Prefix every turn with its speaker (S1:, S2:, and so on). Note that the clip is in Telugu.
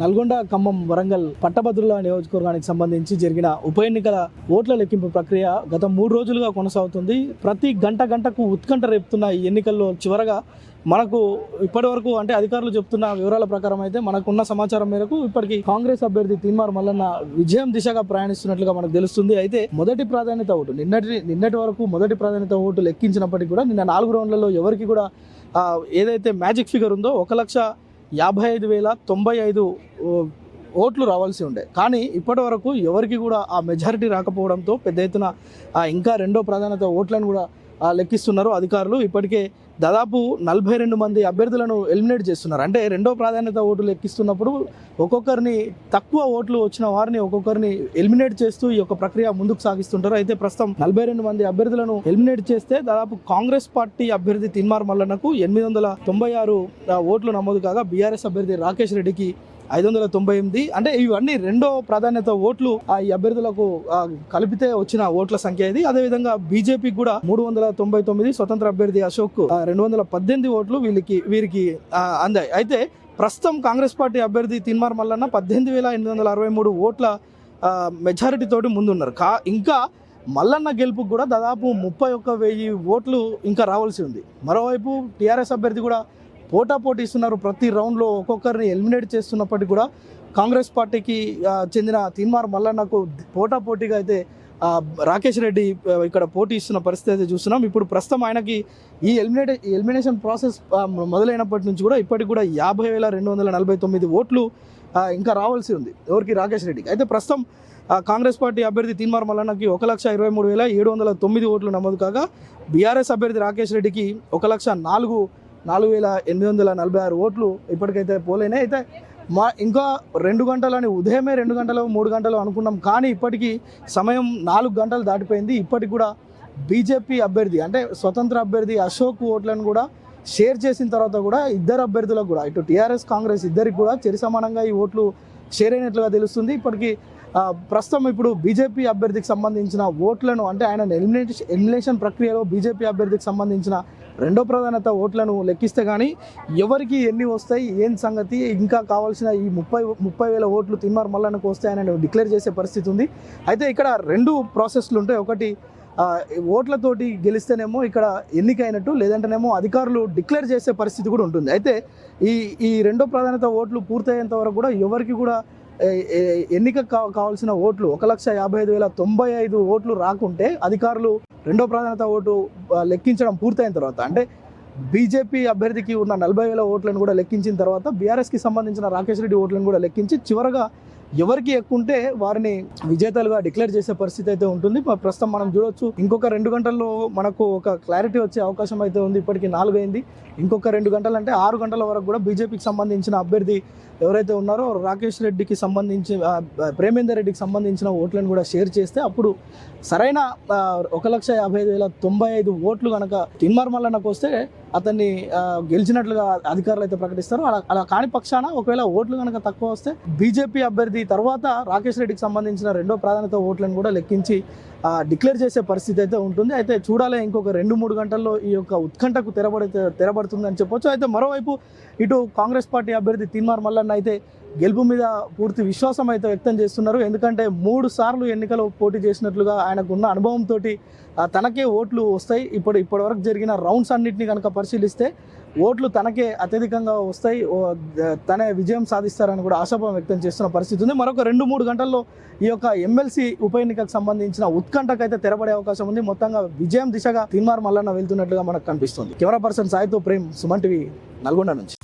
S1: నల్గొండ ఖమ్మం వరంగల్ పట్టభద్రుల నియోజకవర్గానికి సంబంధించి జరిగిన ఉప ఎన్నికల ఓట్ల లెక్కింపు ప్రక్రియ గత మూడు రోజులుగా కొనసాగుతుంది. ప్రతి గంట గంటకు ఉత్కంఠ రేపుతున్న ఈ ఎన్నికల్లో చివరగా మనకు ఇప్పటి వరకు అంటే అధికారులు చెప్తున్న వివరాల ప్రకారం అయితే మనకున్న సమాచారం మేరకు ఇప్పటికీ కాంగ్రెస్ అభ్యర్థి తీన్మార్ మల్లన్న విజయం దిశగా ప్రయాణిస్తున్నట్లుగా మనకు తెలుస్తుంది. అయితే మొదటి ప్రాధాన్యత ఓటు నిన్నటి నిన్నటి వరకు మొదటి ప్రాధాన్యత ఓటు లెక్కించినప్పటికీ కూడా నిన్న నాలుగు రౌండ్లలో ఎవరికి కూడా ఏదైతే మ్యాజిక్ ఫిగర్ ఉందో ఒక లక్ష యాభై ఐదు వేల తొంభై ఐదు ఓట్లు రావాల్సి ఉండే. కానీ ఇప్పటి వరకు ఎవరికి కూడా ఆ మెజారిటీ రాకపోవడంతో పెద్ద ఎత్తున ఇంకా రెండో ప్రాధాన్యత ఓట్లను కూడా లెక్కిస్తున్నారు అధికారులు. ఇప్పటికే దాదాపు నలభై రెండు మంది అభ్యర్థులను ఎలిమినేట్ చేస్తున్నారు. అంటే రెండో ప్రాధాన్యత ఓట్లు ఎక్కిస్తున్నప్పుడు ఒక్కొక్కరిని తక్కువ ఓట్లు వచ్చిన వారిని ఒక్కొక్కరిని ఎలిమినేట్ చేస్తూ ఈ యొక్క ప్రక్రియ ముందుకు సాగిస్తుంటారు. అయితే ప్రస్తుతం నలభై రెండు మంది అభ్యర్థులను ఎలిమినేట్ చేస్తే దాదాపు కాంగ్రెస్ పార్టీ అభ్యర్థి తిన్మార్ మల్లన్నకు ఎనిమిది వందల తొంభై ఆరు ఓట్లు నమోదు కాగా బీఆర్ఎస్ అభ్యర్థి రాకేష్ రెడ్డికి ఐదు వందల తొంభై ఎనిమిది అంటే ఇవన్నీ రెండో ప్రాధాన్యత ఓట్లు ఆ అభ్యర్థులకు కలిపితే వచ్చిన ఓట్ల సంఖ్య ఇది. అదేవిధంగా బీజేపీకి కూడా మూడు వందల తొంభై తొమ్మిది స్వతంత్ర అభ్యర్థి అశోక్ రెండు వందల పద్దెనిమిది ఓట్లు వీళ్ళకి వీరికి అందాయి. అయితే ప్రస్తుతం కాంగ్రెస్ పార్టీ అభ్యర్థి తిన్మార్ మల్లన్న పద్దెనిమిది వేల ఎనిమిది వందల అరవై మూడు ఓట్ల మెజారిటీతోటి మెజారిటీ తోటి ముందున్నారు. కా ఇంకా మల్లన్న గెలుపుకు కూడా దాదాపు ముప్పై ఒక్క వెయ్యి ఓట్లు ఇంకా రావాల్సి ఉంది. మరోవైపు టీఆర్ఎస్ అభ్యర్థి కూడా పోటా పోటీ ఇస్తున్నారు ప్రతి రౌండ్లో ఒక్కొక్కరిని ఎలిమినేట్ చేస్తున్నప్పటికీ కూడా కాంగ్రెస్ పార్టీకి చెందిన తీన్మార్ మల్లన్నకు పోటా పోటీగా అయితే రాకేష్ రెడ్డి ఇక్కడ పోటీ ఇస్తున్న పరిస్థితి అయితే చూస్తున్నాం. ఇప్పుడు ప్రస్తుతం ఆయనకి ఈ ఎలిమినేట్ ఎలిమినేషన్ ప్రాసెస్ మొదలైనప్పటి నుంచి కూడా ఇప్పటికి కూడా యాభై వేల రెండు వందల నలభై తొమ్మిది ఓట్లు ఇంకా రావాల్సి ఉంది. ఎవరికి? రాకేష్ రెడ్డికి. అయితే ప్రస్తుతం కాంగ్రెస్ పార్టీ అభ్యర్థి తీన్మార్ మల్లన్నకి ఒక లక్ష ఇరవై మూడు వేల ఏడు వందల తొమ్మిది ఓట్లు నమోదు కాగా బీఆర్ఎస్ అభ్యర్థి రాకేష్ రెడ్డికి ఒక లక్ష నాలుగు నాలుగు వేల ఎనిమిది వందల నలభై ఆరు ఓట్లు ఇప్పటికైతే పోలేనే. అయితే మా ఇంకా రెండు గంటలని ఉదయమే రెండు గంటలు మూడు గంటలు అనుకున్నాం. కానీ ఇప్పటికీ సమయం నాలుగు గంటలు దాటిపోయింది. ఇప్పటికి కూడా బీజేపీ అభ్యర్థి అంటే స్వతంత్ర అభ్యర్థి అశోక్ ఓట్లను కూడా షేర్ చేసిన తర్వాత కూడా ఇద్దరు అభ్యర్థులకు కూడా ఇటు టీఆర్ఎస్ కాంగ్రెస్ ఇద్దరికి కూడా చెరి సమానంగా ఈ ఓట్లు షేర్ అయినట్లుగా తెలుస్తుంది. ఇప్పటికీ ప్రస్తుతం ఇప్పుడు బీజేపీ అభ్యర్థికి సంబంధించిన ఓట్లను అంటే ఆయన ఎలిమినేషన్ ఎలిమినేషన్ ప్రక్రియలో బీజేపీ అభ్యర్థికి సంబంధించిన రెండో ప్రాధాన్యత ఓట్లను లెక్కిస్తే కానీ ఎవరికి ఎన్ని వస్తాయి ఏం సంగతి ఇంకా కావాల్సిన ఈ ముప్పై ముప్పై వేల ఓట్లు తిమ్మారు మల్లన్నకు వస్తాయని డిక్లేర్ చేసే పరిస్థితి ఉంది. అయితే ఇక్కడ రెండు ప్రాసెస్లు ఉంటాయి. ఒకటి ఓట్లతోటి గెలిస్తేనేమో ఇక్కడ ఎన్నికైనట్టు లేదంటేనేమో అధికారులు డిక్లేర్ చేసే పరిస్థితి కూడా ఉంటుంది. అయితే ఈ ఈ రెండో ప్రాధాన్యత ఓట్లు పూర్తయ్యేంత వరకు కూడా ఎవరికి కూడా ఎన్నిక కావాల్సిన ఓట్లు ఒక లక్ష యాభై ఐదు వేల తొంభై ఐదు ఓట్లు రాకుంటే అధికారులు రెండో ప్రాధాన్యత ఓటు లెక్కించడం పూర్తయిన తర్వాత అంటే బీజేపీ అభ్యర్థికి ఉన్న నలభై వేల ఓట్లను కూడా లెక్కించిన తర్వాత బీఆర్ఎస్కి సంబంధించిన రాకేష్ రెడ్డి ఓట్లను కూడా లెక్కించి చివరగా ఎవరికి ఎక్కువ ఉంటే వారిని విజేతలుగా డిక్లేర్ చేసే పరిస్థితి అయితే ఉంటుంది. ప్రస్తుతం మనం చూడొచ్చు ఇంకొక రెండు గంటల్లో మనకు ఒక క్లారిటీ వచ్చే అవకాశం అయితే ఉంది. ఇప్పటికీ నాలుగు అయింది ఇంకొక రెండు గంటలు అంటే ఆరు గంటల వరకు కూడా బీజేపీకి సంబంధించిన అభ్యర్థి ఎవరైతే ఉన్నారో రాకేష్ రెడ్డికి సంబంధించి ప్రేమేందర్ రెడ్డికి సంబంధించిన ఓట్లను కూడా షేర్ చేస్తే అప్పుడు సరైన ఒక లక్ష యాభై ఐదు వేల తొంభై ఐదు ఓట్లు కనుక తిన్మార్ వస్తే అతన్ని గెలిచినట్లుగా అధికారులు అయితే ప్రకటిస్తారు. అలా అలా కాని పక్షాన ఒకవేళ ఓట్లు కనుక తక్కువ వస్తే బీజేపీ అభ్యర్థి తర్వాత రాకేష్ రెడ్డికి సంబంధించిన రెండో ప్రాధాన్యత ఓట్లను కూడా లెక్కించి డిక్లేర్ చేసే పరిస్థితి అయితే ఉంటుంది. అయితే చూడాలి ఇంకొక రెండు మూడు గంటల్లో ఈ యొక్క ఉత్కంఠకు తెరబడి తెరబడుతుంది అని చెప్పొచ్చు. అయితే మరోవైపు ఇటు కాంగ్రెస్ పార్టీ అభ్యర్థి తీన్మార్ మల్లన్న అయితే గెలుపు మీద పూర్తి విశ్వాసం అయితే వ్యక్తం చేస్తున్నారు. ఎందుకంటే మూడు సార్లు ఎన్నికలు పోటీ చేసినట్లుగా ఆయనకున్న అనుభవంతో తనకే ఓట్లు వస్తాయి. ఇప్పుడు ఇప్పటి వరకు జరిగిన రౌండ్స్ అన్నింటినీ కనుక పరిశీలిస్తే ఓట్లు తనకే అత్యధికంగా వస్తాయి. తనే విజయం సాధిస్తారని కూడా ఆశాభావం వ్యక్తం చేస్తున్న పరిస్థితి ఉంది. మరొక రెండు మూడు గంటల్లో ఈ యొక్క ఎమ్మెల్సీ ఉప ఎన్నికకు సంబంధించిన ఉత్కంఠకైతే తెరబడే అవకాశం ఉంది. మొత్తంగా విజయం దిశగా తీన్మార్ మల్లన్న వెళ్తున్నట్లుగా మనకు కనిపిస్తుంది. కెమెరా పర్సన్ సాయితో ప్రేమ్ సుమన్ టీవీ నల్గొండ నుంచి.